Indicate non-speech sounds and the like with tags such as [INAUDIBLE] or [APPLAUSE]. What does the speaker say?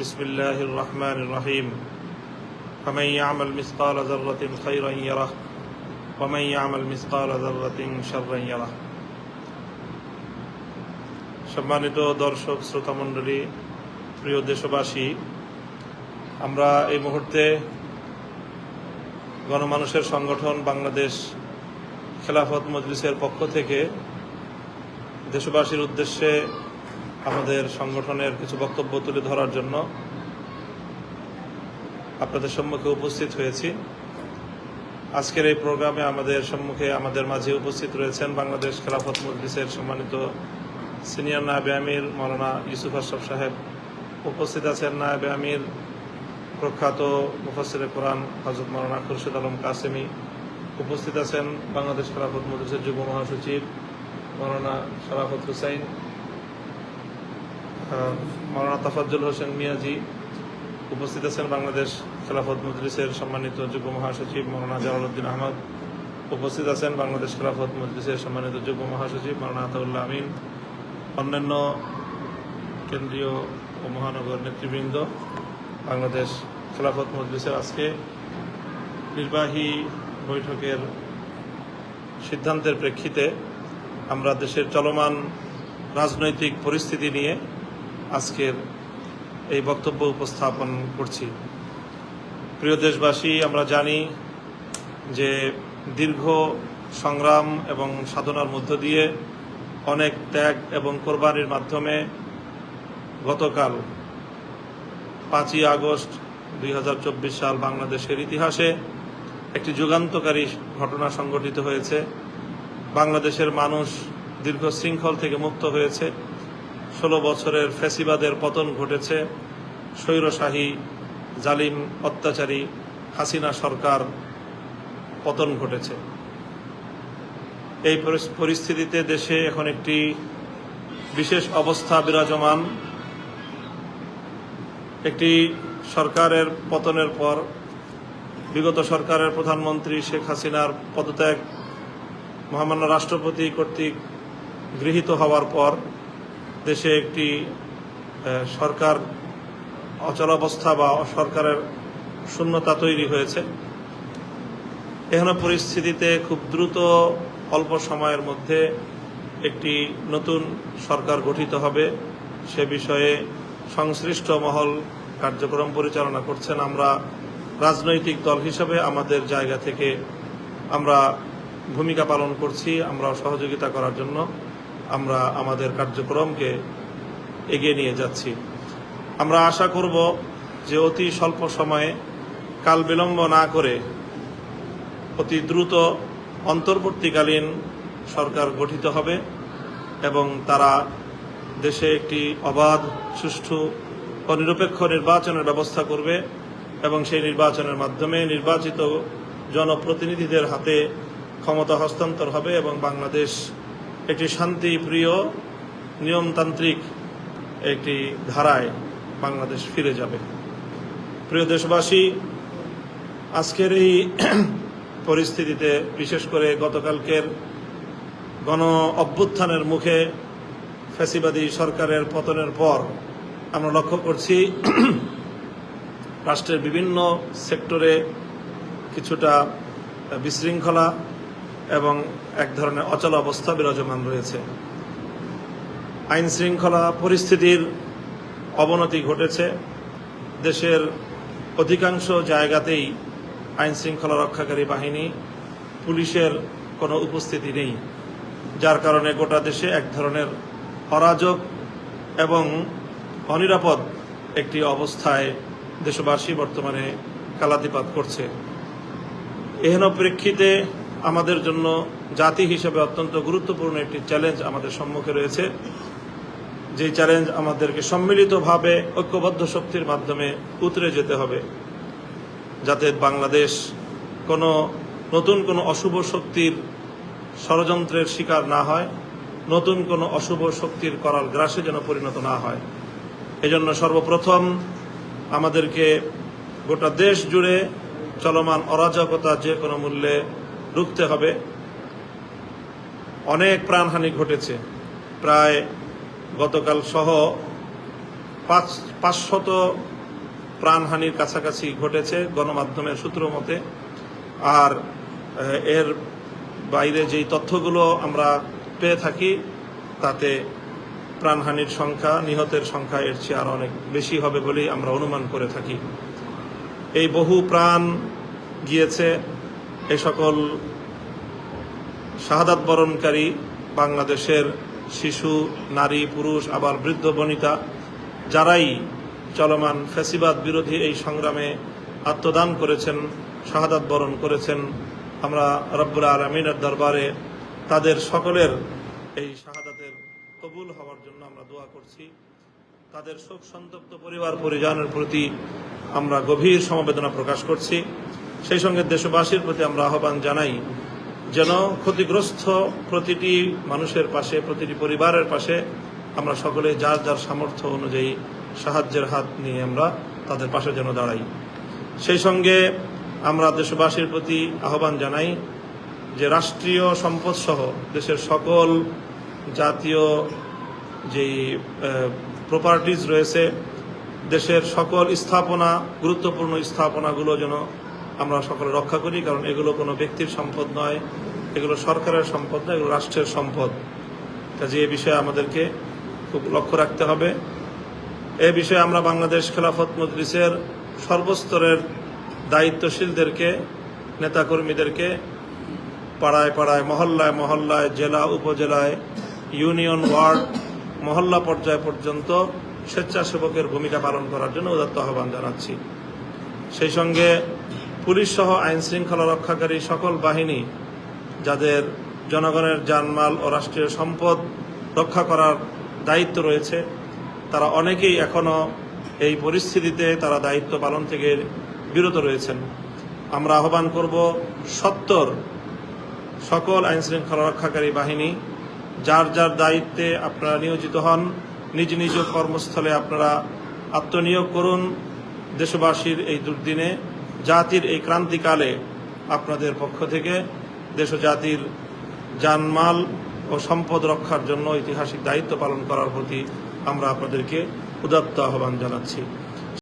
بسم الله الرحمن الرحيم فمن يعمل مثقال ذرة خيرا يره ومن يعمل مثقال ذرة شرا يره সম্মানিত দর্শক শ্রোতা মণ্ডলী প্রিয় দেশবাসী আমরা এই মুহূর্তে গণমানুষের সংগঠন বাংলাদেশ খেলাফত মজলিসের পক্ষ থেকে দেশবাসীর উদ্দেশ্যে আমাদের সংগঠনের কিছু বক্তব্য তুলে ধরার জন্য আপনাদের সম্মুখে উপস্থিত হয়েছি। আজকের এই প্রোগ্রামে আমাদের সম্মুখে আমাদের মাঝে উপস্থিত রয়েছেন বাংলাদেশ খেলাফত মজলিসের সম্মানিত সিনিয়র নায়েবে আমির মৌলানা ইউসুফ আশরফ সাহেব। উপস্থিত আছেন নায়েবে আমির, প্রখ্যাত মুফাসির কোরআন হজরত মৌলানা খুরশিদ আলম কাসেমি। উপস্থিত আছেন বাংলাদেশ খেলাফত মজলিসের যুব মহাসচিব মৌলানা শরাফত হুসাইন। মৌলানা তাফাজ্জুল হোসেন মিয়াজি উপস্থিত আছেন বাংলাদেশ খেলাফত মজলিসের সম্মানিত যুগ্ম মহাসচিব মৌলানা জালালউদ্দিন আহমদ উপস্থিত আছেন বাংলাদেশ খেলাফত মজলিসের সম্মানিত যুগ্ম মহাসচিব মৌলানা আতাউল্লাহ আমিন, অন্যান্য কেন্দ্রীয় ও মহানগর নেতৃবৃন্দ, বাংলাদেশ খেলাফত মজলিসের আজকে নির্বাহী বৈঠকের সিদ্ধান্তের প্রেক্ষিতে আমরা দেশের চলমান রাজনৈতিক পরিস্থিতি নিয়ে আজকের এই বক্তব্য উপস্থাপন করছি। প্রিয় দেশবাসী, আমরা জানি যে দীর্ঘ সংগ্রাম এবং সাধনার মধ্য দিয়ে অনেক ত্যাগ এবং কোরবানির মাধ্যমে গতকাল পাঁচই আগস্ট দুই হাজার চব্বিশ সাল বাংলাদেশের ইতিহাসে একটি যুগান্তকারী ঘটনা সংঘটিত হয়েছে। বাংলাদেশের মানুষ দীর্ঘ শৃঙ্খল থেকে মুক্ত হয়েছে। ষোলো বছরের ফ্যাসিবাদের পতন ঘটেছে। স্বৈরশাহী জালিম অত্যাচারী হাসিনা সরকার পতন ঘটেছে। এই পরিস্থিতিতে দেশে এখন একটি বিশেষ অবস্থা বিরাজমান। একটি সরকারের পতনের পর বিগত সরকারের প্রধানমন্ত্রী শেখ হাসিনার পদত্যাগ মহামান্য রাষ্ট্রপতি কর্তৃক গৃহীত হওয়ার পর দেশে একটি সরকার অচলাবস্থা বা সরকারের শূন্যতা তৈরি হয়েছে। এহেন পরিস্থিতিতে খুব দ্রুত অল্প সময়ের মধ্যে একটি নতুন সরকার গঠিত হবে। সে বিষয়ে সংশ্লিষ্ট মহল কার্যক্রম পরিচালনা করছেন আমরা রাজনৈতিক দল হিসেবে। আমাদের জায়গা থেকে আমরা ভূমিকা পালন করছি আমরা সহযোগিতা করার জন্য। আমরা আমাদের কার্যক্রমকে এগিয়ে নিয়ে যাচ্ছি। আমরা আশা করব যে অতি স্বল্প সময়ে কাল বিলম্ব না করে অতি দ্রুত অন্তর্বর্তীকালীন সরকার গঠিত হবে এবং তারা দেশে একটি অবাধ, সুষ্ঠু ও নিরপেক্ষ নির্বাচনের ব্যবস্থা করবে এবং সেই নির্বাচনের মাধ্যমে নির্বাচিত জনপ্রতিনিধিদের হাতে ক্ষমতা হস্তান্তর হবে এবং বাংলাদেশ একটি শান্তিপ্রিয় নিয়মতান্ত্রিক একটি ধারায় বাংলাদেশ ফিরে যাবে। প্রিয় দেশবাসী, আজকের এই [CLEARS THROAT] পরিস্থিতিতে, বিশেষ করে গতকালকের গণ অভ্যুত্থানের মুখে ফ্যাসিবাদী সরকারের পতনের পর, আমরা লক্ষ্য করছি [CLEARS THROAT] রাষ্ট্রের বিভিন্ন সেক্টরে কিছুটা বিশৃঙ্খলা এবং এক ধরনের অচল অবস্থা বিরাজমান রয়েছে। আইন শৃঙ্খলা পরিস্থিতির অবনতি ঘটেছে। দেশের অধিকাংশ জায়গাতেই আইন শৃঙ্খলা রক্ষাকারী বাহিনী, পুলিশের কোনো উপস্থিতি নেই, যার কারণে গোটা দেশে এক ধরনের অরাজক এবং অনিরাপদ একটি অবস্থায় দেশবাসী বর্তমানে কালাতিপাত করছে। এহেন প্রেক্ষিতে আমাদের জন্য জাতি হিসেবে অত্যন্ত গুরুত্বপূর্ণ একটি চ্যালেঞ্জ আমাদের সম্মুখে রয়েছে। যে চ্যালেঞ্জ আমাদেরকে সম্মিলিতভাবে ঐক্যবদ্ধ শক্তির মাধ্যমে উতরে যেতে হবে, যাতে বাংলাদেশ কোনো নতুন কোনো অশুভ শক্তির ষড়যন্ত্রের শিকার না হয়, নতুন কোনো অশুভ শক্তির করাল গ্রাসে যেন পরিণত না হয়। এজন্য সর্বপ্রথম আমাদেরকে গোটা দেশ জুড়ে চলমান অরাজকতা যে কোনো মূল্যে রুখতে হবে। অনেক প্রাণহানি ঘটেছে। প্রায় গতকাল সহ পাঁচ, পাঁচশত প্রাণহানির কাছাকাছি ঘটেছে গণমাধ্যমের সূত্র মতে। আর এর বাইরে যেই তথ্যগুলো আমরা পেয়ে থাকি, তাতে প্রাণহানির সংখ্যা, নিহতের সংখ্যা এর চেয়ে আরও অনেক বেশি হবে বলেই আমরা অনুমান করে থাকি। এই বহু প্রাণ গিয়েছে। এই সকল শাহাদাত বরণকারী বাংলাদেশের শিশু, নারী, পুরুষ, আবার বৃদ্ধ, বনিতা, যারাই চলমান ফ্যাসিবাদ বিরোধী এই সংগ্রামে আত্মদান করেছেন, শাহাদাত বরণ করেছেন, আমরা রব্বুল আলমিনের দরবারে তাদের সকলের এই শাহাদাতের কবুল হওয়ার জন্য আমরা দোয়া করছি। তাদের শোক সন্তপ্ত পরিবার, পরিজনের প্রতি আমরা গভীর সমবেদনা প্রকাশ করছি। সেই সঙ্গে দেশবাসীর প্রতি আমরা আহ্বান জানাই যেন ক্ষতিগ্রস্ত প্রতিটি মানুষের পাশে, প্রতিটি পরিবারের পাশে আমরা সকলে যার যার সামর্থ্য অনুযায়ী সাহায্যের হাত নিয়ে আমরা তাদের পাশে যেন দাঁড়াই। সেই সঙ্গে আমরা দেশবাসীর প্রতি আহ্বান জানাই যে রাষ্ট্রীয় সম্পদ সহ দেশের সকল জাতীয় যেই প্রপার্টিজ রয়েছে, দেশের সকল স্থাপনা, গুরুত্বপূর্ণ স্থাপনাগুলো যেন আমরা সকলে রক্ষা করি, কারণ এগুলো কোনো ব্যক্তির সম্পদ নয়, এগুলো সরকারের সম্পদ নয় এগুলো রাষ্ট্রের সম্পদ। কাজে এ বিষয়ে আমাদেরকে খুব লক্ষ্য রাখতে হবে। এ বিষয়ে আমরা বাংলাদেশ খেলাফত মজলিসের সর্বস্তরের দায়িত্বশীলদেরকে, নেতাকর্মীদেরকে পাড়ায় পাড়ায়, মহল্লায় মহল্লায়, জেলা, উপজেলায়, ইউনিয়ন, ওয়ার্ড, মহল্লা পর্যায় পর্যন্ত স্বেচ্ছাসেবকের ভূমিকা পালন করার জন্য উদাত্ত আহ্বান জানাচ্ছি। সেই সঙ্গে পুলিশ সহ আইন শৃঙ্খলা রক্ষাকারী সকল বাহিনী, যাদের জনগণের জানমাল ও রাষ্ট্রীয় সম্পদ রক্ষা করার দায়িত্ব রয়েছে, তারা অনেকেই এখনও এই পরিস্থিতিতে তারা দায়িত্ব পালন থেকে বিরত রয়েছেন। আমরা আহ্বান করব সত্তর সকল আইন শৃঙ্খলা রক্ষাকারী বাহিনী, যার যার দায়িত্বে আপনারা নিয়োজিত হন, নিজ নিজ কর্মস্থলে আপনারা আত্মনিয়োগ করুন। দেশবাসীর এই দুর্দিনে জাতির এই ক্রান্তিকালে আপনাদের পক্ষ থেকে দেশ জাতির জানমাল ও সম্পদ রক্ষার জন্য ঐতিহাসিক দায়িত্ব পালন করার প্রতি আমরা আপনাদেরকে উদাত্ত আহ্বান জানাচ্ছি।